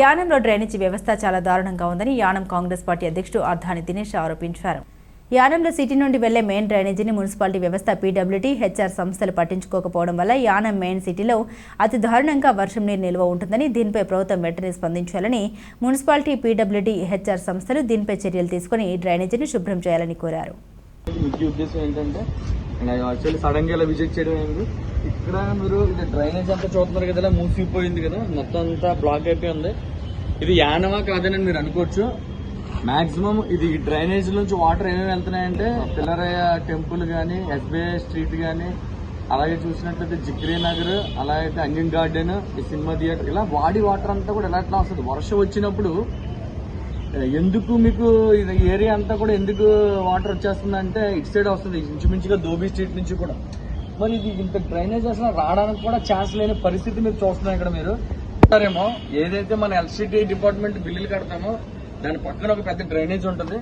యానంలో డ్రైనేజీ వ్యవస్థ చాలా దారుణంగా ఉందని యానం కాంగ్రెస్ పార్టీ అధ్యక్షుడు అర్ధాని దినేష్ ఆరోపించారు. యానంలో సిటీ నుండి వెళ్ళే మెయిన్ డ్రైనేజీని మున్సిపాలిటీ వ్యవస్థ పీడబ్ల్యూడీ హెచ్ఆర్ సంస్థలు పట్టించుకోకపోవడం వల్ల యానం మెయిన్ సిటీలో అతి దారుణంగా వర్షం నీరు నిల్వ ఉంటుందని దీనిపై ప్రభుత్వం వెంటనే స్పందించాలని మున్సిపాలిటీ పీడబ్ల్యూడీ హెచ్ఆర్ సంస్థలు దీనిపై చర్యలు తీసుకుని డ్రైనేజీని శుభ్రం చేయాలని కోరారు. ఉద్దేశం ఏంటంటే యాక్చువల్లీ సడన్గా ఇలా విజిట్ చేయడం ఏంటి ఇక్కడ మీరు ఇది డ్రైనేజ్ అంతా చూస్తున్నారు కదా ఇలా మూసిపోయింది కదా మొత్తం అంతా బ్లాక్ అయిపోయి ఉంది. ఇది యానవా కాదని మీరు అనుకోవచ్చు. మాక్సిమం ఇది డ్రైనేజ్ నుంచి వాటర్ ఏమేమి వెళ్తున్నాయంటే పిల్లరయ్య టెంపుల్ కానీ ఎస్బీఐ స్ట్రీట్ కానీ అలాగే చూసినట్లయితే జిగ్రీ నగర్ అలాగే అంగిన్ గార్డెన్ ఈ సినిమా థియేటర్ ఇలా వాడి వాటర్ అంతా కూడా ఎలా ఎట్లా వస్తుంది వర్షం వచ్చినప్పుడు ఎందుకు మీకు ఇది ఏరియా అంతా కూడా ఎందుకు వాటర్ వచ్చేస్తుంది అంటే ఇటు సైడ్ వస్తుంది ఇంచుమించుగా దోబీ స్ట్రీట్ నుంచి కూడా. మరి ఇది ఇంత డ్రైనేజ్ అసలు రావడానికి కూడా ఛాన్స్ లేని పరిస్థితి మీరు చూస్తున్నారు ఇక్కడ మీరు. సరేమో ఏదైతే మన ఎలక్ట్రిసిటీ డిపార్ట్మెంట్ బిల్లులు కడతామో దాని పక్కన ఒక పెద్ద డ్రైనేజ్ ఉంటుంది.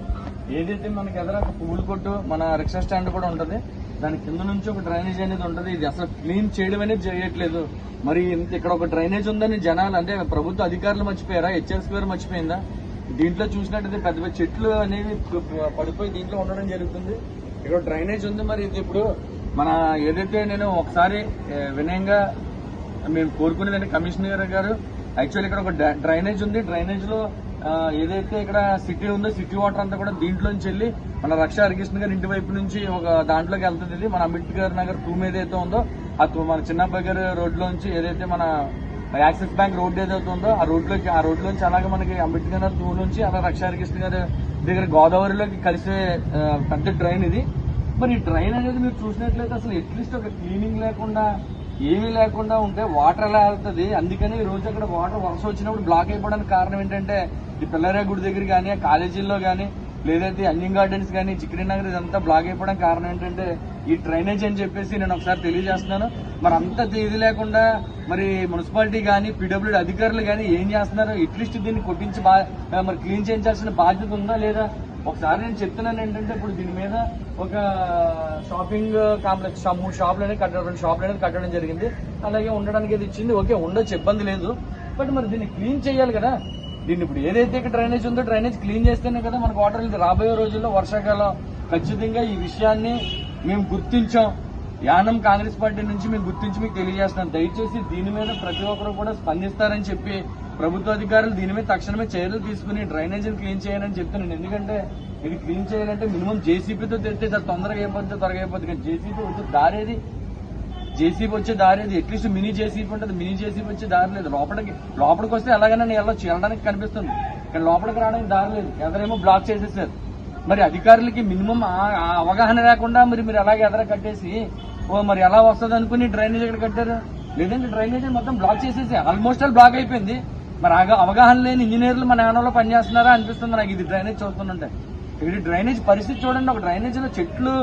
ఏదైతే మనకి ఎదుర ఒక కొట్టు మన రిక్షా స్టాండ్ కూడా ఉంటుంది. దాని కింద నుంచి ఒక డ్రైనేజ్ అనేది ఉంటుంది. ఇది అసలు క్లీన్ చేయడం అనేది చేయట్లేదు. మరి ఇక్కడ ఒక డ్రైనేజ్ ఉందని జనాలు అంటే ప్రభుత్వ అధికారులు మర్చిపోయారా? హెచ్ఎస్ గారు మర్చిపోయిందా? దీంట్లో చూసినట్టయితే పెద్ద పెద్ద చెట్లు అనేవి పడిపోయి దీంట్లో ఉండడం జరుగుతుంది. ఇక్కడ డ్రైనేజ్ ఉంది మరి ఇది ఇప్పుడు. మన ఏదైతే నేను ఒకసారి వినయంగా మేము కోరుకునేదండి కమిషనర్ గారు యాక్చువల్లీ ఇక్కడ ఒక డ్రైనేజ్ ఉంది. డ్రైనేజ్లో ఏదైతే ఇక్కడ సిటీ ఉందో సిటీ వాటర్ అంతా కూడా దీంట్లోంచి వెళ్ళి మన రక్ష హరికృష్ణ గారి ఇంటి వైపు నుంచి ఒక దాంట్లోకి వెళ్తుంది ఇది. మన అంబేద్కర్ నగర్ టూ ఏదైతే ఉందో ఆ మన చిన్నబ్బాయి గారి రోడ్లోంచి ఏదైతే మన యాక్సిస్ బ్యాంక్ రోడ్ ఏదైతే ఉందో ఆ రోడ్లోకి ఆ రోడ్ నుంచి అలాగే మనకి అంబేద్కర్ నగర్ టూ నుంచి అలా రక్ష గారి దగ్గర గోదావరిలోకి కలిసే పెద్ద డ్రైన్ ఇది. మరి ఈ డ్రైన్ అనేది మీరు చూసినట్లయితే అసలు అట్లీస్ట్ ఒక క్లీనింగ్ లేకుండా ఏమీ లేకుండా ఉంటే వాటర్ ఎలా వెళ్తుంది అందుకని ఈ రోజు అక్కడ వాటర్ వరుస వచ్చినప్పుడు బ్లాక్ అయిపోవడానికి కారణం ఏంటంటే ఈ పిల్లరే గుడి దగ్గర కానీ కాలేజీల్లో కానీ లేదైతే అన్యం గార్డెన్స్ కానీ చిక్రీ నగర్ ఇదంతా బ్లాక్ అయిపోవడం కారణం ఏంటంటే ఈ డ్రైనేజ్ అని చెప్పేసి నేను ఒకసారి తెలియజేస్తున్నాను. మరి అంత ఇది లేకుండా మరి మున్సిపాలిటీ కానీ పీడబ్ల్యూడీ అధికారులు కానీ ఏం చేస్తున్నారు అట్లీస్ట్ దీన్ని కొట్టించి బా మరి క్లీన్ చేయించాల్సిన బాధ్యత ఉందా లేదా? ఒకసారి నేను చెప్తున్నాను ఏంటంటే ఇప్పుడు దీని మీద ఒక షాపింగ్ కాంప్లెక్స్ మూడు షాపులు అనేది కట్టడం రెండు షాపులు అనేది కట్టడం జరిగింది. అలాగే ఉండడానికి ఇది ఇచ్చింది ఓకే ఉండొచ్చు ఇబ్బంది లేదు. బట్ మరి దీన్ని క్లీన్ చేయాలి కదా? దీన్ని ఇప్పుడు ఏదైతే ఇక్కడ డ్రైనేజ్ ఉందో డ్రైనేజ్ క్లీన్ చేస్తేనే కదా మనకు వాటర్ ఇది రాబోయే రోజుల్లో వర్షాకాలం ఖచ్చితంగా ఈ విషయాన్ని మేము గుర్తించాం. యానం కాంగ్రెస్ పార్టీ నుంచి మేము గుర్తించి మీకు తెలియజేస్తున్నాం. దయచేసి దీని మీద ప్రతి ఒక్కరు కూడా స్పందిస్తారని చెప్పి ప్రభుత్వ అధికారులు దీని మీద తక్షణమే చర్యలు తీసుకుని డ్రైనేజీని క్లీన్ చేయాలని చెప్తున్నాను. ఎందుకంటే ఇది క్లీన్ చేయాలంటే మినిమం జేసీబీతో తెస్తే తొందరగా అయిపోతుంది త్వరగా అయిపోతుంది కానీ జేసీబీ దారేది జేసీబీ వచ్చే దారి అది అట్లీస్ట్ మినీ జేసీబీ ఉంటుంది. మినీ జేసీబీ వచ్చే దారి లేదు. లోపలికి లోపలికి వస్తే ఎలాగైనా నేను వెళ్ళొచ్చు. వెళ్ళడానికి కనిపిస్తుంది. కానీ లోపలికి రావడానికి దారి లేదు. ఎదరేమో బ్లాక్ చేసేసారు. మరి అధికారులకి మినిమం ఆ- అవగాహన లేకుండా మరి మీరు ఎలాగ ఎదర కట్టేసి ఓ మరి ఎలా వస్తుంది అనుకుని డ్రైనేజ్ ఎక్కడ కట్టారు? లేదంటే డ్రైనేజ్ మొత్తం బ్లాక్ చేసేసి ఆల్మోస్ట్ ఆల్ బ్లాక్ అయిపోయింది. మరి అవగాహన లేని ఇంజనీర్లు మన ఏమన్నా పనిచేస్తున్నారా అనిపిస్తుంది నాకు. ఇది డ్రైనేజ్ చూస్తుంటే. ఇక్కడ డ్రైనేజ్ పరిస్థితి చూడండి ఒక డ్రైనేజ్లో చెట్లు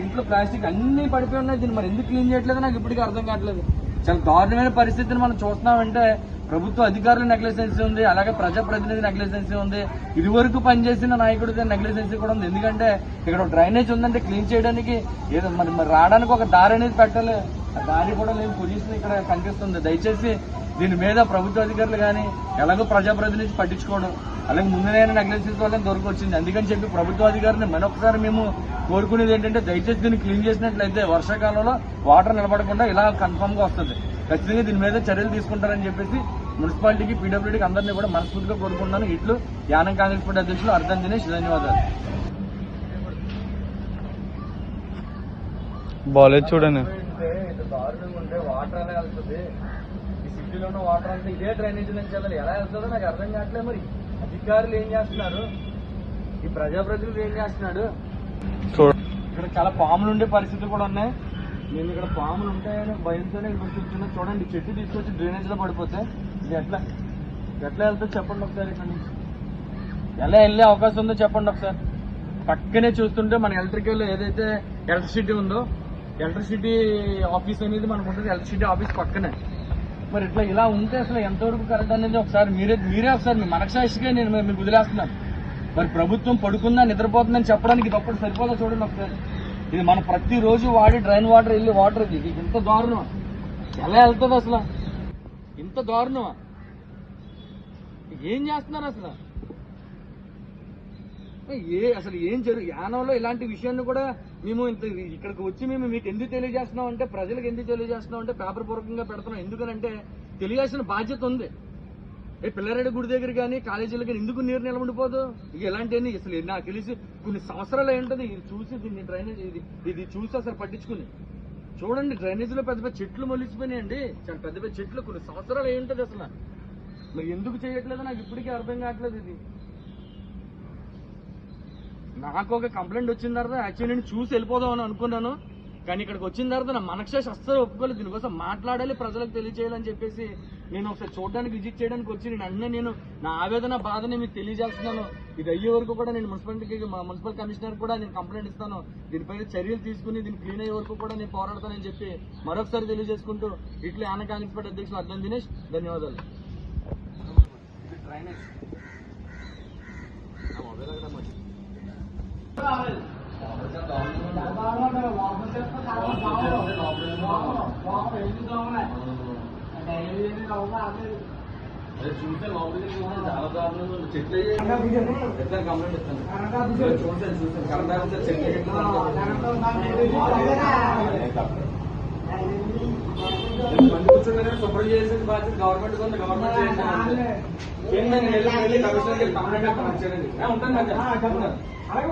ఇంట్లో ప్లాస్టిక్ అన్ని పడిపోయి ఉన్నాయి దీన్ని మరి ఎందుకు క్లీన్ చేయట్లేదు? నాకు ఇప్పటికీ అర్థం కావట్లేదు. చాలా దారుణమైన పరిస్థితిని మనం చూస్తున్నామంటే ప్రభుత్వ అధికారుల నెగ్లెసెన్సీ ఉంది అలాగే ప్రజాప్రతినిధి నెగ్లెసెన్సీ ఉంది. ఇదివరకు పనిచేసిన నాయకుడి నెగ్లెసెన్సీ కూడా ఉంది. ఎందుకంటే ఇక్కడ ఒక డ్రైనేజ్ ఉందంటే క్లీన్ చేయడానికి ఏదో మరి మరి రావడానికి ఒక దారి అనేది పెట్టాలి. ఆ దారి కూడా లేని పొజిషన్ ఇక్కడ కనిపిస్తుంది. దయచేసి దీని మీద ప్రభుత్వ అధికారులు కానీ ఎలాగో ప్రజాప్రతినిధి పట్టించుకోవడం అలాగే ముందునైనా నెగ్లెన్సెన్స్ వల్ల దొరకొచ్చింది అందుకని చెప్పి ప్రభుత్వ అధికారిని మరొకసారి మేము కోరుకునేది ఏంటంటే దయచేసి దీన్ని క్లీన్ చేసినట్లయితే వర్షాకాలంలో వాటర్ నిలబడకుండా ఇలా కన్ఫర్మ్గా వస్తుంది. ఖచ్చితంగా దీని మీద చర్యలు తీసుకుంటారని చెప్పేసి మున్సిపాలిటీకి పీడబ్ల్యూడీకి అందరినీ కూడా మనస్ఫూర్తిగా కోరుకుంటున్నాను. ఇట్లు యానం కాంగ్రెస్ పార్టీ అధ్యక్షులు అర్థం దినేష్ ధన్యవాదాలు. బాగాలేదు చూడండి. ఇటు దారుణంగా ఉంటే వాటర్ ఎలా వెళ్తుంది. ఈ సిటీలో ఉన్న వాటర్ అంతా ఇదే డ్రైనేజ్ నుంచి వెళ్ళాలి. ఎలా వెళ్తుందో నాకు అర్థం కావట్లేదు మరి. అధికారులు ఏం చేస్తున్నారు? ఈ ప్రజాప్రతినిధులు ఏం చేస్తున్నాడు ఇక్కడ చాలా పాములు ఉండే పరిస్థితులు కూడా ఉన్నాయి. నేను ఇక్కడ పాములు ఉంటాయని భయంతోనే ఇక్కడ కూర్చున్నా చూడండి చెట్టు తీసుకొచ్చి డ్రైనేజ్లో పడిపోతే ఇది ఎట్లా? ఎట్లా వెళ్తుందో చెప్పండి ఒకసారి ఇక్కడ నుంచి. ఎలా వెళ్ళే అవకాశం ఉందో చెప్పండి ఒకసారి. పక్కనే చూస్తుంటే మన ఎలక్ట్రికల్ ఏదైతే ఎలక్ట్రిసిటీ ఉందో ఎలక్ట్రిసిటీ ఆఫీస్ అనేది మనకు ఉంటుంది. ఎలక్ట్రిసిటీ ఆఫీస్ పక్కనే. మరి ఇట్లా ఇలా ఉంటే అసలు ఎంతవరకు కరెక్ట్ అనేది ఒకసారి మీరే మీరే ఒకసారి మీ మనసాక్షిగా నేను మీకు వదిలేస్తున్నాను. మరి ప్రభుత్వం పడుకుందా నిద్రపోతుందని చెప్పడానికి ఇది ఒక్కటి సరిపోదా చూడండి ఒకసారి. ఇది మనం ప్రతిరోజు వాడి డ్రైన్ వాటర్ వెళ్ళి వాటర్ ఇది. ఇంత దారుణం ఎలా వెళ్తుంది అసలు? ఇంత దారుణం ఏం చేస్తున్నారు అసలు? ఏ అసలు ఏం జరుగు యానంలో ఇలాంటి విషయాన్ని కూడా మేము ఇంత ఇక్కడికి వచ్చి మేము మీకు ఎందుకు తెలియజేస్తున్నాం అంటే ప్రజలకు ఎందుకు తెలియజేస్తున్నాం అంటే పేపర్ పూర్వకంగా పెడుతున్నాం. ఎందుకనంటే తెలియాల్సిన బాధ్యత ఉంది. ఏ పిల్లారెడ్డి గుడి దగ్గర కానీ కాలేజీలో కానీ ఎందుకు నీరు నిలబడిపోదు? ఇక ఇలాంటివన్నీ అసలు నాకు తెలిసి కొన్ని సంవత్సరాలు అయి ఉంటుంది. ఇది చూసి దీన్ని డ్రైనేజ్ ఇది ఇది చూసి అసలు పట్టించుకుని చూడండి డ్రైనేజీలో పెద్ద పెద్ద చెట్లు మొలిచిపోయినాయండి చాలా పెద్ద పెద్ద చెట్లు కొన్ని సంవత్సరాలు ఏంటది అసలు. మరి ఎందుకు చేయట్లేదు? నాకు ఇప్పటికీ అర్థం కావట్లేదు ఇది. నాకు ఒక కంప్లైంట్ వచ్చిన తర్వాత యాక్చువల్లీ నేను చూసి వెళ్ళిపోదాం అని అనుకున్నాను. కానీ ఇక్కడికి వచ్చిన తర్వాత నా మనక్షేష్ అస్సలు ఒప్పుకోలేదు. దీనికోసం మాట్లాడాలి ప్రజలకు తెలియజేయాలని చెప్పేసి నేను ఒకసారి చూడడానికి విజిట్ చేయడానికి వచ్చి నేను అన్నీ నేను నా ఆవేదన బాధని మీకు తెలియజేస్తున్నాను. ఇది అయ్యే వరకు కూడా నేను మున్సిపాలిటీకి మా మున్సిపల్ కమిషనర్ కూడా నేను కంప్లైంట్ ఇస్తాను. దీనిపైన చర్యలు తీసుకుని దీన్ని క్లీన్ అయ్యే వరకు కూడా నేను పోరాడతానని చెప్పి మరొకసారి తెలియజేసుకుంటూ ఇట్లా ఆన కాంగ్రెస్ పార్టీ అధ్యక్షులు అర్థం దినేష్ ధన్యవాదాలు. డ్రైనేజ్ మొబైల్ అక్కడ చూస్తే లోపలికి చూస్తే చాలా దారుణంగా ఉంది. చెట్లు అయ్యాయి. చెట్లను కంప్లైంట్ ఇస్తాను. చూసాను చూసాను కరెంట్ ఆఫీసర్ చెట్లు మంది కూర్చుంటే శుభ్రం చేసిన బాధ్యత గవర్నమెంట్ ఉంది గవర్నమెంట్ చేసిన కింద వెళ్ళి వెళ్ళి కమిషనర్కి కంప్లైంట్ ఇస్తాను వచ్చారండి ఉంటాను